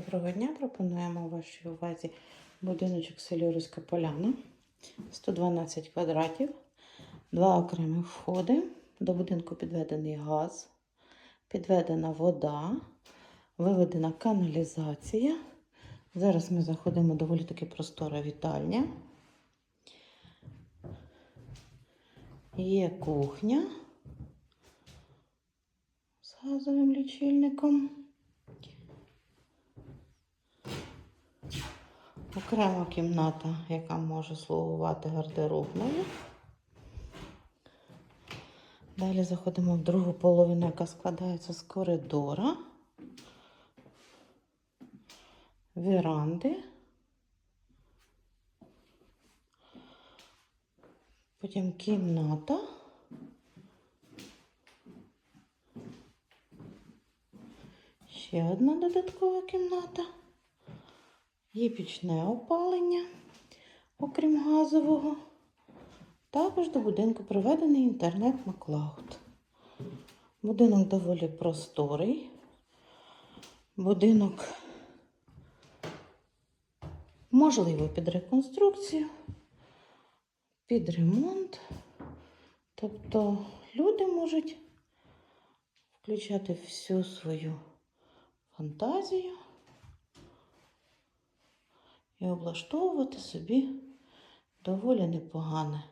Доброго дня. Пропонуємо вашій увазі будиночок Селюрська Поляна. 112 квадратів, два окремі входи. До будинку підведений газ, підведена вода, виведена каналізація. Зараз ми заходимо доволі таки простора вітальня. Є кухня з газовим лічильником. Окрема кімната, яка може слугувати гардеробною. Далі заходимо в другу половину, яка складається з коридора, віранди. Потім кімната. Ще одна додаткова кімната. Є пічне опалення, окрім газового. Також до будинку приведений інтернет Маклауд. Будинок доволі просторий. Будинок можливо під реконструкцію, під ремонт. Тобто люди можуть включати всю свою фантазію і облаштовувати собі доволі непогане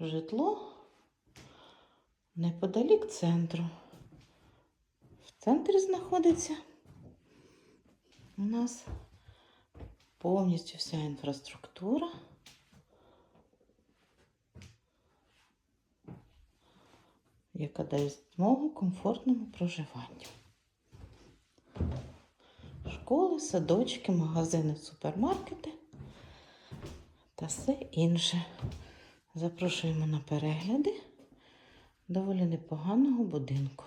житло неподалік центру. В центрі знаходиться у нас повністю вся інфраструктура. яка дає змогу комфортному проживанню школи, садочки, магазини, супермаркети та все інше. Запрошуємо на перегляди доволі непоганого будинку.